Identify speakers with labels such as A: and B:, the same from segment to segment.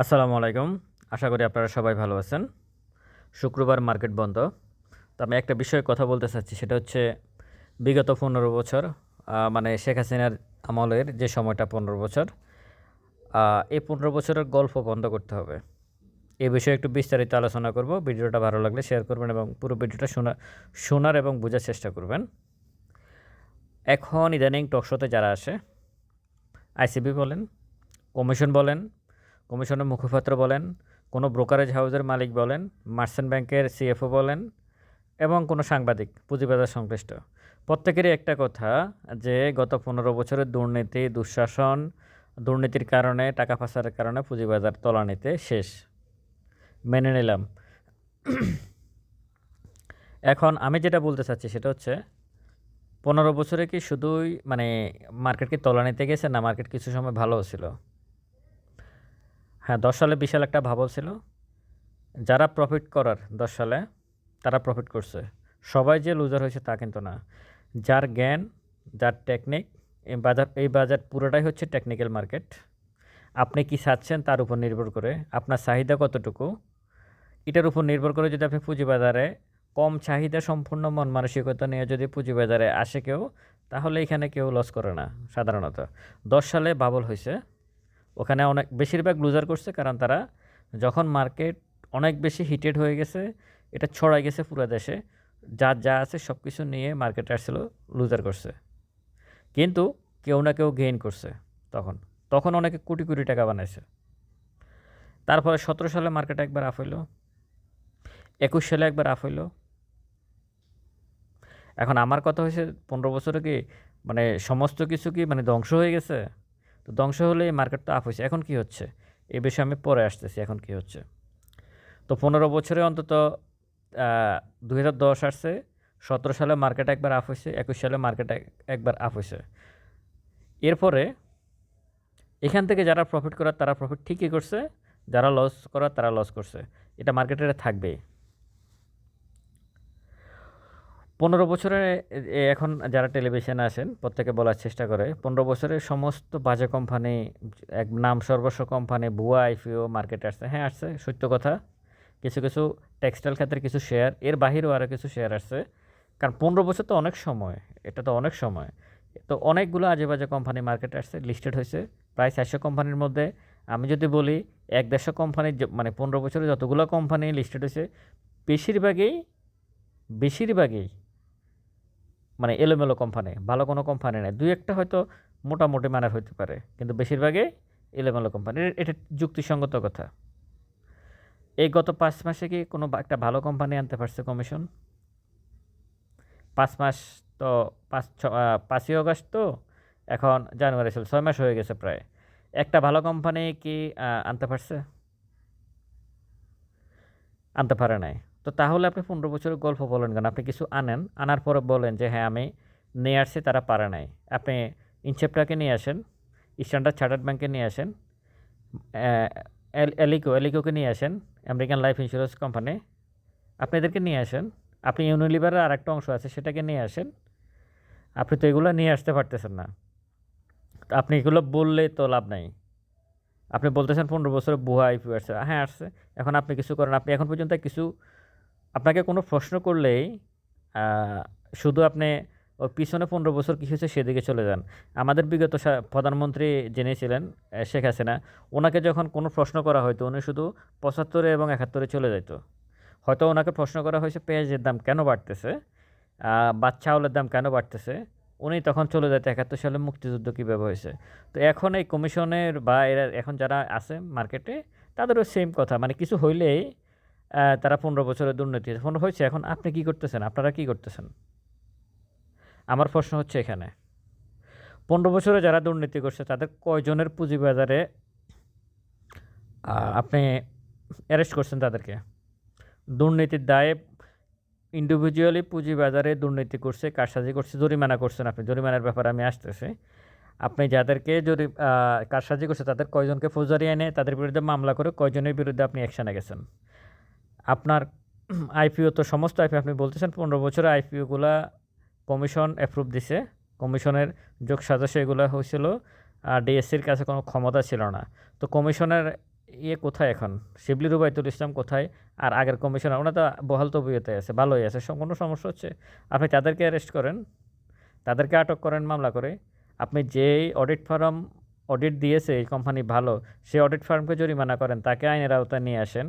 A: আসসালামু আলাইকুম। আশা করি আপনারা সবাই ভালো আছেন। শুক্রবার মার্কেট বন্ধ। তো আমি একটা বিষয়ে কথা বলতে চাচ্ছি, সেটা হচ্ছে বিগত পনেরো বছর মানে শেখ হাসিনার আমলের যে সময়টা পনেরো বছর এই পনেরো বছরের গল্প বন্ধ করতে হবে। এই বিষয়ে একটু বিস্তারিত আলোচনা করব। ভিডিওটা ভালো লাগলে শেয়ার করবেন এবং পুরো ভিডিওটা শোনা, শোনার এবং বোঝার চেষ্টা করবেন। এখন ইদানিং টকশোতে যারা আসে, আইসিবি বলেন, কমিশন বলেন কমিশনের মুখপাত্র বলেন, কোনো ব্রোকারেজ হাউসের মালিক বলেন মার্চেন্ট ব্যাংকের সিএফও বলেন, এবং কোনো সাংবাদিক, পুঁজিবাজার সংশ্লিষ্ট। প্রত্যেকেরই একটা কথা যে, গত পনেরো বছরের দুর্নীতি, দুঃশাসন, দুর্নীতির কারণে, টাকা পাচারের কারণে পুঁজিবাজার তলানিতে শেষ। মেনে নিলাম। এখন আমি যেটা বলতে চাচ্ছি সেটা হচ্ছে, পনেরো বছরে কি শুধুই মানে মার্কেট কি তলানিতে গেছে না মার্কেট কিছু সময় ভালোও ছিল? হ্যাঁ দশ সালে বিশাল একটা ভাবল ছিল। যারা প্রফিট করার দশ সালে, তারা প্রফিট করছে। সবাই যে লুজার হয়েছে তা কিন্তু না। যার জ্ঞান, যার টেকনিক এই বাজার এই বাজার পুরোটাই হচ্ছে টেকনিক্যাল মার্কেট আপনি কি চাচ্ছেন তার উপর নির্ভর করে। আপনার চাহিদা কতটুকু? এটার উপর নির্ভর করে যদি আপনি পুঁজিবাজারে কম চাহিদা সম্পূর্ণ মন মানসিকতা নিয়ে যদি পুঁজিবাজারে আসে কেউ, তাহলে এখানে কেউ লস করে না, সাধারণত। দশ সালে বাবল হয়েছে ওখানে অনেক, বেশিরভাগ লুজার করছে কারণ তারা যখন মার্কেট অনেক বেশি হিটেড হয়ে গেছে, এটা ছড়াই গেছে পুরো দেশে যা যা আছে সব কিছু নিয়ে মার্কেট আসছিল, লুজার করছে। কিন্তু কেউ না কেউ গেইন করছে তখন। তখন অনেকে কোটি কোটি টাকা বানাইছে। তারপরে সতেরো সালে মার্কেট একবার আপ হইল, একুশ সালে একবার আপ হইল। এখন আমার কথা হয়েছে পনেরো বছরে কি মানে সমস্ত কিছু কি মানে ধ্বংস হয়ে গেছে? তো ধ্বংস হলে মার্কেট তো আপ হয়েছে। এখন কি হচ্ছে? এ বিষয়ে আমি পরে আসতেছি, এখন কি হচ্ছে? তো পনেরো বছরে অন্তত দুই হাজার দশ আসছে, সতেরো সালে মার্কেট একবার আপ হয়েছে, একুশ সালে মার্কেট একবার আপ হয়েছে। এরপরে এখান থেকে যারা প্রফিট করার তারা প্রফিট ঠিকই করছে, যারা লস করার তারা লস করছে। এটা মার্কেটে থাকবেই। পনেরো বছরে এখন যারা টেলিভিশনে আসেন প্রত্যেকে বলার চেষ্টা করে, পনেরো বছরে সমস্ত বাজে কোম্পানি এক নাম সর্বস্ব কোম্পানি ভুয়া আইপিও মার্কেটে আসছে। হ্যাঁ আসছে, সত্য কথা। কিছু কিছু টেক্সটাইল ক্ষেত্রে কিছু শেয়ার এর বাহিরেও আরও কিছু শেয়ার আসছে। কারণ পনেরো বছর তো অনেক সময়, এটা তো অনেক সময়। তো অনেকগুলো আজে বাজে কোম্পানি মার্কেটে আসছে লিস্টেড হয়েছে, প্রায় চারশো কোম্পানির মধ্যে। আমি যদি বলি, এক দেড়শো কোম্পানির মানে পনেরো বছরে যতগুলো কোম্পানি লিস্টেড হয়েছে, বেশিরভাগই বেশিরভাগই মানে এলোমেলো কোম্পানি ভালো কোনো কোম্পানি নেই। দুই একটা হয়তো মোটামুটি মানের হতে পারে, কিন্তু বেশিরভাগই এলোমেলো কোম্পানি এটা যুক্তিসঙ্গত কথা। এই গত পাঁচ মাসে কি কোনো একটা ভালো কোম্পানি আনতে পারছে কমিশন পাঁচ মাস তো, পাঁচ ছ পাঁচই অগস্ট তো, এখন জানুয়ারি চল ছয় মাস হয়ে গেছে প্রায়। একটা ভালো কোম্পানি কি আনতে পারছে? আনতে পারে নাই। তো তাহলে আপনি পনেরো বছরের গল্প বলেন কেন? আপনি কিছু আনেন, আনার পরে বলেন যে হ্যাঁ আমি নিয়ে আসছি, তারা পারে নাই। আপনি ইনসেপ্টাকে নিয়ে আসেন, স্ট্যান্ডার্ড চার্টার্ড ব্যাংকে নিয়ে আসেন এল- এলিকো, এলিকোকে নিয়ে আসেন, আমেরিকান লাইফ ইন্স্যুরেন্স কোম্পানি, আপনি এদেরকে নিয়ে আসেন, আপনি ইউনিলিভারের আর একটা অংশ আছে, সেটাকে নিয়ে আসেন, আপনি তো এগুলো নিয়ে আসতে পারতেছেন না। তো আপনি এগুলো বললে তো লাভ নাই। আপনি বলতেছেন পনেরো বছরে বুয়া আইপি আসছে হ্যাঁ আসছে, এখন আপনি কিছু করেন, আপনি এখন পর্যন্ত কিছু আপনাকে কোনো প্রশ্ন করলেই শুধু আপনি ওই পিছনে পনেরো বছর কী হয়েছে সেদিকে চলে যান। আমাদের বিগত প্রধানমন্ত্রী যিনি ছিলেন শেখ হাসিনা, ওনাকে যখন কোনো প্রশ্ন করা হয়তো উনি শুধু পঁচাত্তরে এবং একাত্তরে চলে যেত হয়তো ওনাকে প্রশ্ন করা হয়েছে, পেঁয়াজের দাম কেন বাড়তেছে? বা চাউলের দাম কেন বাড়তেছে? উনি তখন চলে যেত একাত্তর সালে মুক্তিযুদ্ধ কীভাবে হয়েছে? তো এখন এই কমিশনের বা এরা, এখন যারা আছে মার্কেটে, তাদেরও সেম কথা। মানে কিছু হইলেই তারা পনেরো বছরের দুর্নীতি পনেরো হয়েছে, এখন আপনি কি করতেছেন? আপনারা কি করতেছেন? আমার প্রশ্ন হচ্ছে এখানে, পনেরো বছরে যারা দুর্নীতি করছে, তাদের কয়জনের পুঁজিবাজারে আপনি অ্যারেস্ট করছেন তাদেরকে? দুর্নীতির দায়ে ইন্ডিভিজুয়ালি পুঁজিবাজারে দুর্নীতি করছে, কারসাজি করছে, জরিমানা করছেন আপনি। জরিমানার ব্যাপারে আমি আসতেছি। আপনি যাদেরকে যদি কারসাজি করছে, তাদের কয়জনকে ফৌজদারি এনে তাদের বিরুদ্ধে মামলা করে কয়জনের বিরুদ্ধে আপনি অ্যাকশানে গেছেন? আপনার আইপিও তো সমস্ত আইপিও আপনি বলতেছেন, পনেরো বছরে আইপিওগুলা কমিশন অ্যাপ্রুভ দিছে। কমিশনের যোগ সদস্য এগুলো হয়েছিল, আর ডিএসসির কাছে কোনো ক্ষমতা ছিল না। তো কমিশনের ইয়ে কোথায় এখন? শিবলি রুবাইতুল ইসলাম কোথায়? আর আগের কমিশনার, ওনার তো বহাল তবিয়তে আছে, ভালোই আছে কোনো সমস্যা হচ্ছে। আপনি তাদেরকে অ্যারেস্ট করেন, তাদেরকে আটক করেন মামলা করে। আপনি যেই অডিট ফার্ম অডিট দিয়েছে এই কোম্পানি ভালো, সেই অডিট ফার্মকে জরিমানা করেন, তাকে আইনের আওতায় নিয়ে আসেন।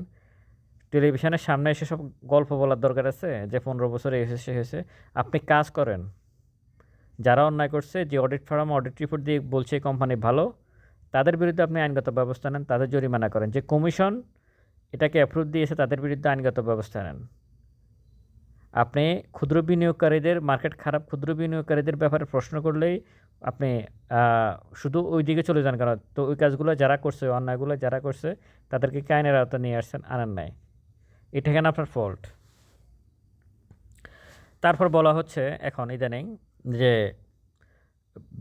A: টেলিভিশনের সামনে এসে সব গল্প বলার দরকার আছে, যে পনেরো বছরে এসে সে হয়েছে। আপনি কাজ করেন। যারা অন্যায় করছে, যে অডিট ফার্ম অডিট রিপোর্ট দিয়ে বলছে কোম্পানি ভালো, তাদের বিরুদ্ধে আপনি আইনগত ব্যবস্থা নেন, তাদের জরিমানা করেন। যে কমিশন এটাকে অ্যাপ্রুভ দিয়েছে, তাদের বিরুদ্ধে আইনগত ব্যবস্থা নেন। আপনি ক্ষুদ্র বিনিয়োগকারীদের মার্কেট খারাপ ক্ষুদ্র বিনিয়োগকারীদের ব্যাপারে প্রশ্ন করলেই আপনি শুধু ওই দিকে চলে যান কেন? তো ওই কাজগুলো যারা করছে, অন্যায়গুলো যারা করছে, তাদেরকে কি আইনের আওতা নিয়ে আসছেন, আনেন নাই? এটা কেন আপনার ফল্ট তারপর বলা হচ্ছে এখন ইদানিং যে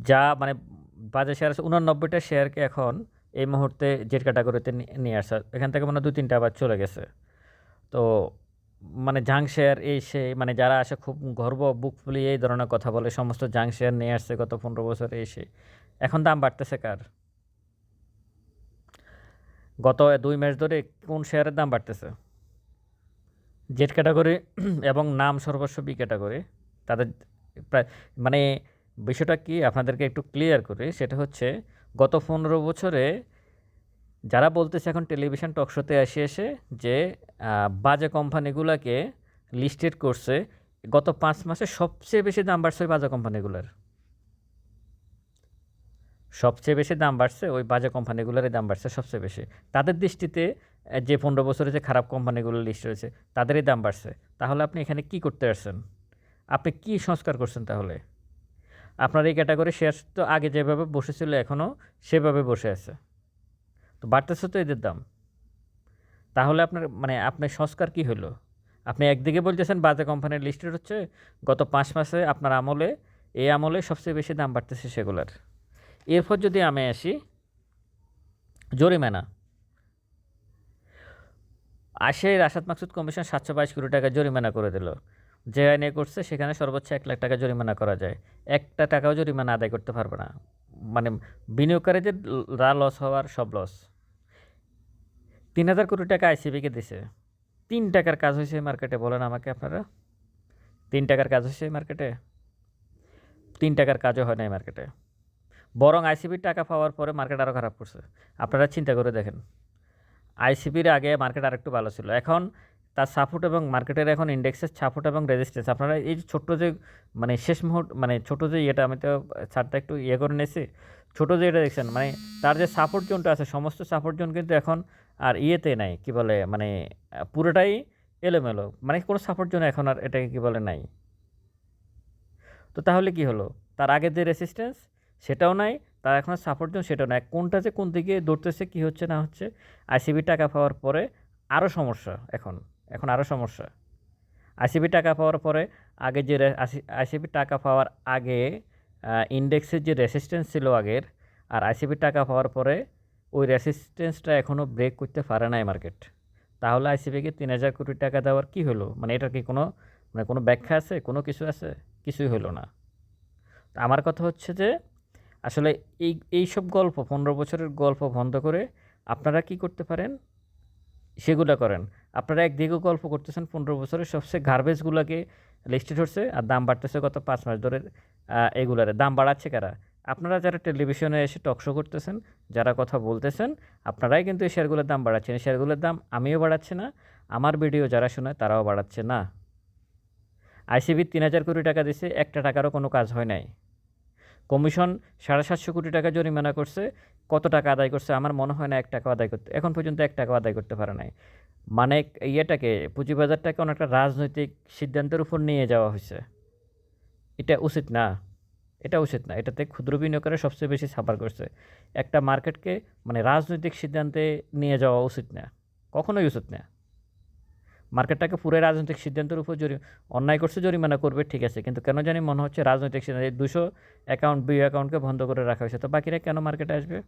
A: যা মানে বাজার শেয়ার আছে উনানব্বইটা শেয়ারকে এখন এই মুহূর্তে জেট ক্যাটাগরিতে নিয়ে আসা, এখান থেকে মানে দু তিনটা আবার চলে গেছে। তো মানে জাং শেয়ার এই সে মানে যারা আসে খুব গর্ব, বুক ফুলিয়ে এই ধরনের কথা বলে, সমস্ত জাং শেয়ার নিয়ে আসছে গত পনেরো বছরে এসে এখন দাম বাড়তেছে কার? গত দুই মাস ধরে কোন শেয়ারের দাম বাড়তেছে? জেড ক্যাটাগরি এবং নাম সর্বস্ব বি ক্যাটাগরি তাদের প্রায় মানে বিষয়টা কি আপনাদেরকে একটু ক্লিয়ার করে, সেটা হচ্ছে গত পনেরো বছরে যারা বলতেছে এখন টেলিভিশন টকশোতে এসে এসে যে বাজে কোম্পানিগুলোকে লিস্টেড করছে, গত পাঁচ মাসে সবচেয়ে বেশি দাম বাড়ছে ওই বাজে কোম্পানিগুলোর সবচেয়ে বেশি দাম বাড়ছে ওই বাজে কোম্পানিগুলোরই দাম বাড়ছে সবচেয়ে বেশি। তাদের দৃষ্টিতে যে পনেরো বছরে যে খারাপ কোম্পানিগুলো লিস্ট রয়েছে, তাদেরই দাম বাড়ছে। তাহলে আপনি এখানে কি করতে আসছেন? আপনি কি সংস্কার করছেন তাহলে? আপনার এই ক্যাটাগরি শেয়ার তো আগে যেভাবে বসেছিল, এখনও সেভাবে বসে আছে। তো বাড়তেছে তো এদের দাম। তাহলে আপনার মানে আপনার সংস্কার কি হলো? আপনি একদিকে বলতেছেন বাজে কোম্পানির লিস্টেড হচ্ছে, গত পাঁচ মাসে আপনার আমলে, এই আমলে সবচেয়ে বেশি দাম বাড়তেছে সেগুলোর। এরপর যদি আমি আসি, জরিমানা। আসে রাশাদ মাকসুদ কমিশন সাতশো বাইশ কোটি টাকা জরিমানা করে দিল। যে আইনে করছে, সেখানে সর্বোচ্চ এক লাখ টাকা জরিমানা করা যায়। একটা টাকাও জরিমানা আদায় করতে পারবে না। মানে বিনিয়োগকারীদের রা লস হওয়ার সব লস। তিন হাজার কোটি টাকা আইসিবিকে দিছে। তিন টাকার কাজ হয়েছে মার্কেটে, বলেন আমাকে আপনারা। তিন টাকার কাজ হয়েছে মার্কেটে? তিন টাকার কাজও হয় না মার্কেটে। বরং আইসিবির টাকা পাওয়ার পরে মার্কেট আরও খারাপ করছে। আপনারা চিন্তা করে দেখেন। আইসিবির আগে মার্কেট আরেকটু ভালো ছিল। এখন তার সাপোর্ট এবং মার্কেটের এখন ইন্ডেক্সের সাপোর্ট এবং রেজিস্ট্যান্স আপনারা এই যে ছোট্ট যে মানে শেষ মুহূর্ত মানে ছোটো যে ইয়েটা, আমি তো ছাড়টা একটু ইয়ে করে নিয়েছি। ছোটো যে এটা দেখছেন মানে তার যে সাপোর্ট জোনটা আছে, সমস্ত সাপোর্ট জোন কিন্তু এখন আর ইয়েতে নাই, কি বলে মানে পুরোটাই এলোমেলো। মানে কোনো সাপোর্ট জোন এখন আর এটাকে কী বলে নাই। তো তাহলে কি হলো? তার আগের যে রেসিস্ট্যান্স সেটাও নাই তার এখন সাপোর্ট জোন সেটা নাই। কোনটা যে কোন দিকে দৌড়তেছে, কি হচ্ছে, না হচ্ছে আইসিবি টাকা পাওয়ার পরে আরও সমস্যা এখন এখন আরও সমস্যা। আইসিবি টাকা পাওয়ার পরে আগে যে আইসিবি টাকা পাওয়ার আগে ইন্ডেক্সের যে রেসিস্ট্যান্স ছিল আগের, আর আইসিবি টাকা পাওয়ার পরে ওই রেসিস্ট্যান্সটা এখনও ব্রেক করতে পারে নাই মার্কেট তাহলে আইসিবিকে তিন হাজার কোটি টাকা দেওয়ার কি হলো? মানে এটার কি কোনো মানে কোনো ব্যাখ্যা আছে? কোনো কিছু আছে? কিছুই হলো না। আমার কথা হচ্ছে যে আসলে এই এই সব গল্প, পনেরো বছরের গল্প বন্ধ করে আপনারা কি করতে পারেন? সেগুলো করেন। আপনারা একদিকেও গল্প করতেছেন, পনেরো বছরের সবচেয়ে গার্বেজগুলোকে লিস্টেড হচ্ছে আর দাম বাড়তেছে গত পাঁচ মাস ধরে এগুলারে। দাম বাড়াচ্ছে কারা? আপনারা যারা টেলিভিশনে এসে টকশো করতেছেন, যারা কথা বলতেছেন, আপনারাই কিন্তু এই শেয়ারগুলোর দাম বাড়াচ্ছেন। এই শেয়ারগুলোর দাম আমিও বাড়াচ্ছি না, আমার ভিডিও যারা শোনায় তারাও বাড়াচ্ছে না। আইসিবি তিন হাজার কোটি টাকা দিছে, একটা টাকারও কোনো কাজ হয় নাই। কমিশন সাড়ে সাতশো কোটি টাকা জরিমানা করছে, কত টাকা আদায় করছে আমার মনে হয় না এক টাকা আদায় করতে, এখন পর্যন্ত এক টাকা আদায় করতে পারে নাই। মানে ইয়েটাকে পুঁজিবাজারটাকে অনেকটা রাজনৈতিক সিদ্ধান্তের উপর নিয়ে যাওয়া হয়েছে। এটা উচিত না, এটা উচিত না, এটাতে ক্ষুদ্র বিনিয়োগকারী সবচেয়ে বেশি সাফার করছে। একটা মার্কেটকে মানে রাজনৈতিক সিদ্ধান্তে নিয়ে যাওয়া উচিত না, কখনোই উচিত না। মার্কেটটাকে পুরো রাজনৈতিক সিদ্ধান্তের উপর জরি অন্যায় করছে, জরিমানা করবে, ঠিক আছে। কিন্তু কেন জানি মনে হচ্ছে রাজনৈতিক সিদ্ধান্ত, এই দুশো অ্যাকাউন্ট বি অ্যাকাউন্টকে বন্ধ করে রাখা হয়েছে। তো বাকিরা কেন মার্কেটে আসবে?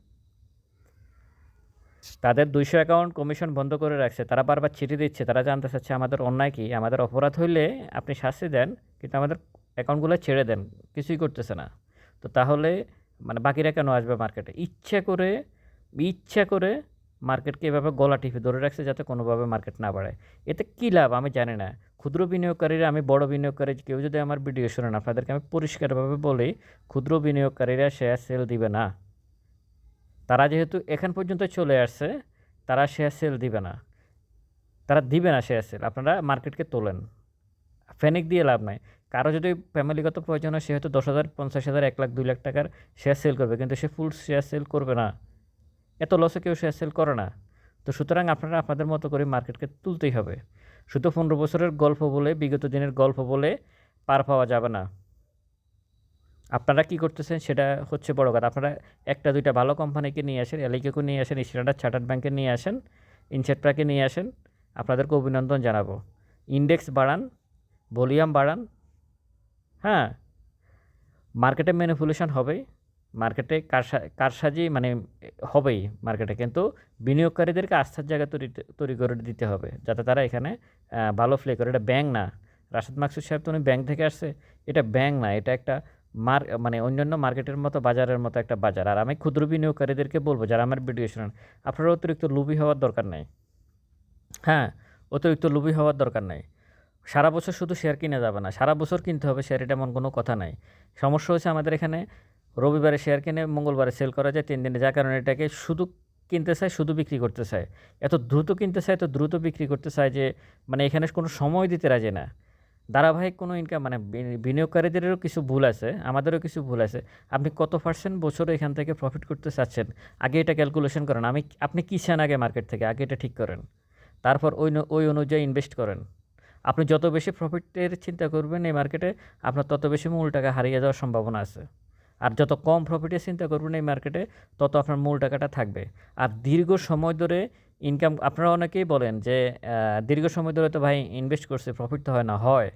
A: তাদের দুইশো অ্যাকাউন্ট কমিশন বন্ধ করে রাখছে। তারা বারবার চিঠি দিচ্ছে। তারা জানতে চাচ্ছে আমাদের অন্যায় কি? আমাদের অপরাধ হইলে আপনি শাস্তি দেন, কিন্তু আমাদের অ্যাকাউন্টগুলো ছেড়ে দেন। কিছুই করতেছে না। তো তাহলে মানে বাকিরা কেন আসবে মার্কেটে? ইচ্ছা করে ইচ্ছা করে মার্কেটকে এভাবে গলা টিপে ধরে রাখছে যাতে কোনোভাবে মার্কেট না বাড়ে এতে কী লাভ? আমি জানি না। ক্ষুদ্র বিনিয়োগকারীরা, আমি বড় বিনিয়োগকারী, কেউ যদি আমার ভিডিও শোনেন আপনাদেরকে আমি পরিষ্কারভাবে বলি, ক্ষুদ্র বিনিয়োগকারীরা শেয়ার সেল দিবে না। তারা যেহেতু এখান পর্যন্ত চলে আসছে, তারা শেয়ার সেল দিবে না। তারা দিবে না শেয়ার সেল আপনারা মার্কেটকে তোলেন। ফেনিক দিয়ে লাভ নাই। কারও যদি ফ্যামিলিগত প্রয়োজন হয়, সে হয়তো দশ হাজার, পঞ্চাশ হাজার, এক লাখ, দুই লাখ টাকার শেয়ার সেল করবে, কিন্তু সে ফুল শেয়ার সেল করবে না। এত লসে কেউ শেয়ার সেল করে না। তো সুতরাং আপনারা আপনাদের মতো করে মার্কেটকে তুলতেই হবে। শুধু পনেরো বছরের গল্প বলে, বিগত দিনের গল্প বলে পার পাওয়া যাবে না। আপনারা কি করতেছেন সেটা হচ্ছে বড় কথা। আপনারা একটা, দুইটা ভালো কোম্পানিকে নিয়ে আসেন এলিকেকে নিয়ে আসেন স্ট্যান্ডার্ড চার্টার্ড ব্যাংকে নিয়ে আসেন ইনসেট্রাকে নিয়ে আসেন, আপনাদেরকে অভিনন্দন জানাব। ইন্ডেক্স বাড়ান ভলিউম বাড়ান হ্যাঁ মার্কেটে ম্যানিপুলেশন হবেই। মার্কেটে কারসা কারসাজি মানে হবেই মার্কেটে কিন্তু বিনিয়োগকারীদেরকে আস্থার জায়গা তৈরি তৈরি করে দিতে হবে যাতে তারা এখানে ভালো প্লে করে। এটা ব্যাংক না। রাশেদ মাকসুদ সাহেব তো উনি ব্যাংক থেকে আসছে। এটা ব্যাংক না। এটা একটা মার মানে অন্যান্য মার্কেটের মতো, বাজারের মতো একটা বাজার। আর আমি ক্ষুদ্র বিনিয়োগকারীদেরকে বলব, যারা আমার ভিডিও শোনেন, আপনারা অতিরিক্ত লুবি হওয়ার দরকার নেই। হ্যাঁ অতিরিক্ত লুবি হওয়ার দরকার নেই। সারা বছর শুধু শেয়ার কিনে যাবে না। সারা বছর কিনতে হবে শেয়ার এটা এমন কোনো কথা নাই। সমস্যা হচ্ছে আমাদের এখানে রবিবারে শেয়ার কিনে মঙ্গলবারে সেল করা যায়, তিন দিনে। যার কারণে এটাকে শুধু কিনতে চায়, শুধু বিক্রি করতে চায়। এত দ্রুত কিনতে চায়, এত দ্রুত বিক্রি করতে চায় যে মানে এখানে কোনো সময় দিতে রাজি না। ধারাবাহিক কোনো ইনকাম মানে বিনিয়োগকারীদেরও কিছু ভুল আছে, আমাদেরও কিছু ভুল আছে। আপনি কত পার্সেন্ট বছরে এখান থেকে প্রফিট করতে চাচ্ছেন? আগে এটা ক্যালকুলেশন করেন। আমি আপনি কী চান আগে মার্কেট থেকে? আগে এটা ঠিক করেন। তারপর ওই ওই অনুযায়ী ইনভেস্ট করেন। আপনি যত বেশি প্রফিটের চিন্তা করবেন এই মার্কেটে আপনার তত বেশি মূল টাকা হারিয়ে যাওয়ার সম্ভাবনা আছে। আর যত কম প্রফিটের চিন্তা করবেন এই মার্কেটে তত আপনার মূল টাকাটা থাকবে। আর দীর্ঘ সময় ধরে ইনকাম আপনারা অনেকেই বলেন যে দীর্ঘ সময় ধরে তো ভাই ইনভেস্ট করছে প্রফিট তো হয় না, হয়।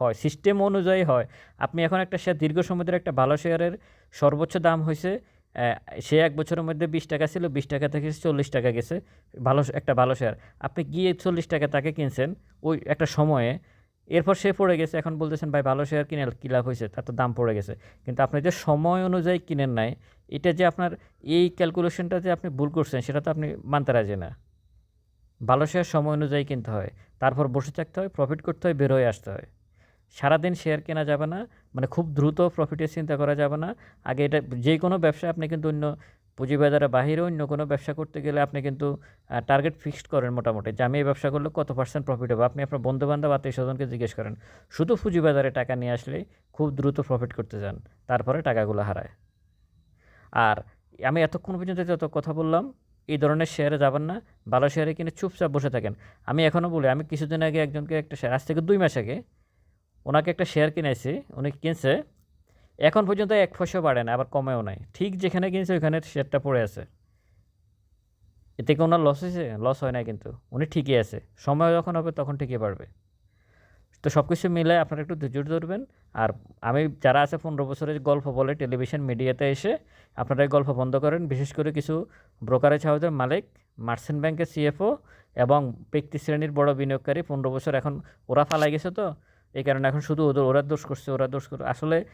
A: হয় সিস্টেম অনুযায়ী হয়। আপনি এখন একটা শেয়ার দীর্ঘ সময় ধরে একটা ভালো শেয়ারের সর্বোচ্চ দাম হয়েছে সে এক বছরের মধ্যে বিশ টাকা ছিল, বিশ টাকা থেকে চল্লিশ টাকা গেছে, ভালো, একটা ভালো শেয়ার আপনি গিয়ে চল্লিশ টাকা তাকে কিনছেন, ওই একটা সময়ে এরপর সে পড়ে গেছে, এখন বলতেছেন, ভাই, ভালো শেয়ার কিনে কী লাভ হয়েছে? তার তো দাম পড়ে গেছে। কিন্তু আপনি যে সময় অনুযায়ী কিনেন নাই, এটা যে আপনার এই ক্যালকুলেশনটা যে আপনি ভুল করছেন, সেটা তো আপনি মানতে রাজি না। ভালো শেয়ার সময় অনুযায়ী কিনতে হয়, তারপর বসে থাকতে হয় প্রফিট করতে হয়, বের হয়ে আসতে হয়। সারাদিন শেয়ার কেনা যাবে না মানে খুব দ্রুত প্রফিটের চিন্তা করা যাবে না। আগে এটা যে কোনো ব্যবসা আপনি কিন্তু অন্য পুঁজিবাজারের বাহিরে অন্য কোনো ব্যবসা করতে গেলে আপনি কিন্তু টার্গেট ফিক্সড করেন মোটামুটি। যে আমি এই ব্যবসা করলে কত পার্সেন্ট প্রফিট হবে আপনি আপনার বন্ধুবান্ধব, আত্মীয় স্বজনকে জিজ্ঞেস করেন, শুধু পুঁজিবাজারে টাকা নিয়ে আসলে খুব দ্রুত প্রফিট করতে যান তারপরে টাকাগুলো হারায়। আর আমি এতক্ষণ পর্যন্ত যত কথা বললাম, এই ধরনের শেয়ারে যাবেন না। ভালো শেয়ারে কিনে চুপচাপ বসে থাকেন। আমি এখনও বলি, আমি কিছুদিন আগে একজনকে, একটা শেয়ার আজ থেকে দুই মাস আগে, ওনাকে একটা শেয়ার কিনেছি। উনি কিনছে এখন পর্যন্ত এক পয়সা বাড়ে না, আবার কমেও নাই। ঠিক যেখানে কিনছে, ওইখানে শেয়ারটা পড়ে আছে। এতে কি ওনার লস হয়েছে? লস হয় না কিন্তু। উনি ঠিকই আছে। সময় যখন হবে, তখন ঠিকই পারবে তো সব কিছু মিলে আপনারা একটু ধৈর্য ধরবেন। আর আমি, যারা আছে পনেরো বছরের গল্প বলে টেলিভিশন মিডিয়াতে এসে আপনারা এই গল্প বন্ধ করেন। বিশেষ করে কিছু ব্রোকারেজ হাউসের মালিক মার্সেন্ট ব্যাংকের সিএফও এবং ব্যক্তি শ্রেণির বড় বিনিয়োগকারী পনেরো বছর এখন ওরা ফালাই গেছে তো? এই কারণে এখন শুধু ওদের, ওরা দোষ করছে, ওরা দোষ করে। আসলে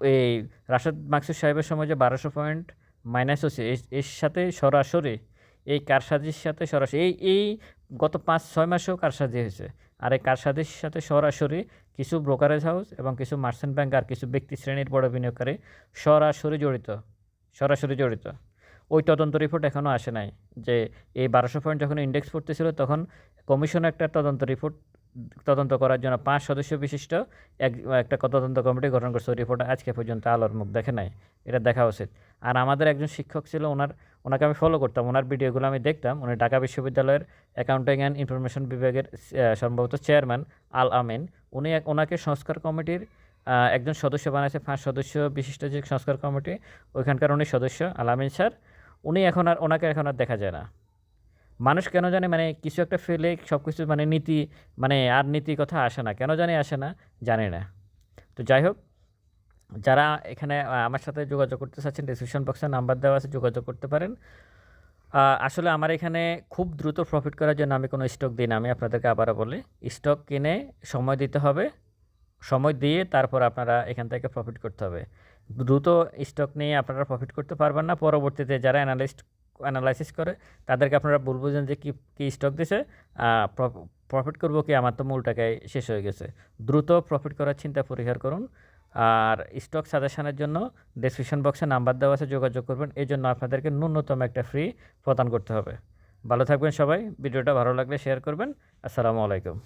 A: এই রাশেদ মাকসুদ সাহেবের সময় যে বারোশো পয়েন্ট মাইনাস হচ্ছে, এর- সাথে সরাসরি এই কারসাজির সাথে সরাসরি, এই এই গত পাঁচ, ছয় মাসেও কারসাজি হয়েছে। আর এই কারসাজির সাথে সরাসরি কিছু ব্রোকারেজ হাউস এবং কিছু মার্চেন্ট ব্যাংক আর কিছু ব্যক্তি শ্রেণির বড় বিনিয়োগকারী সরাসরি জড়িত সরাসরি জড়িত। ওই তদন্ত রিপোর্ট এখনও আসে নাই যে এই বারোশো পয়েন্ট যখন ইন্ডেক্স পড়তেছিল তখন কমিশন একটা তদন্ত রিপোর্ট তদন্ত করার জন্য পাঁচ সদস্য বিশিষ্ট এক, একটা তদন্ত কমিটি গঠন করছে। রিপোর্ট আজকে পর্যন্ত আলোর মুখ দেখে নাই। এটা দেখা উচিত। আর আমাদের একজন শিক্ষক ছিল, ওনার, ওনাকে আমি ফলো করতাম। ওনার ভিডিওগুলো আমি দেখতাম। উনি ঢাকা বিশ্ববিদ্যালয়ের অ্যাকাউন্টিং অ্যান্ড ইনফরমেশন বিভাগের সম্ভবত চেয়ারম্যান আল আমিন। উনি ওনাকে সংস্কার কমিটির একজন সদস্য বানাইছে। পাঁচ সদস্য বিশিষ্ট যে সংস্কার কমিটি, ওইখানকার উনি সদস্য আল আমিন স্যার। উনি এখন আর, ওনাকে এখন আর দেখা যায় না। মানুষ কেন জানে? মানে কিছু একটা ফেলে সব কিছু মানে নীতি মানে আর নীতি কথা আসে না। কেন জানে আসে না? জানে না। তো যাই হোক, যারা এখানে আমার সাথে যোগাযোগ করতে চাচ্ছেন ডিসক্রিপশন বক্সে নাম্বার দেওয়া আছে, যোগাযোগ করতে পারেন। আসলে আমার এখানে খুব দ্রুত প্রফিট করার জন্য আমি কোনো স্টক দিই না। আমি আপনাদেরকে আবারও বলি স্টক কিনে সময় দিতে হবে। সময় দিয়ে তারপর আপনারা এখান থেকে প্রফিট করতে হবে। দ্রুত স্টক নিয়ে আপনারা প্রফিট করতে পারবেন না। পরবর্তীতে যারা অ্যানালিস্ট অ্যানালাইসিস করে, তাদেরকে আপনারা বলব যে কি, কী স্টক দিছে প্রফিট করব কি, আমার তো মূল টাকায় শেষ হয়ে গেছে। দ্রুত প্রফিট করার চিন্তা পরিহার করুন। আর স্টক সাজেশনের জন্য ডেসক্রিপশন বক্সে নাম্বার দেওয়া আছে, যোগাযোগ করবেন। এই জন্য আপনাদেরকে ন্যূনতম একটা ফ্রি প্রদান করতে হবে। ভালো থাকবেন সবাই। ভিডিওটা ভালো লাগলে শেয়ার করবেন। আসসালামু আলাইকুম।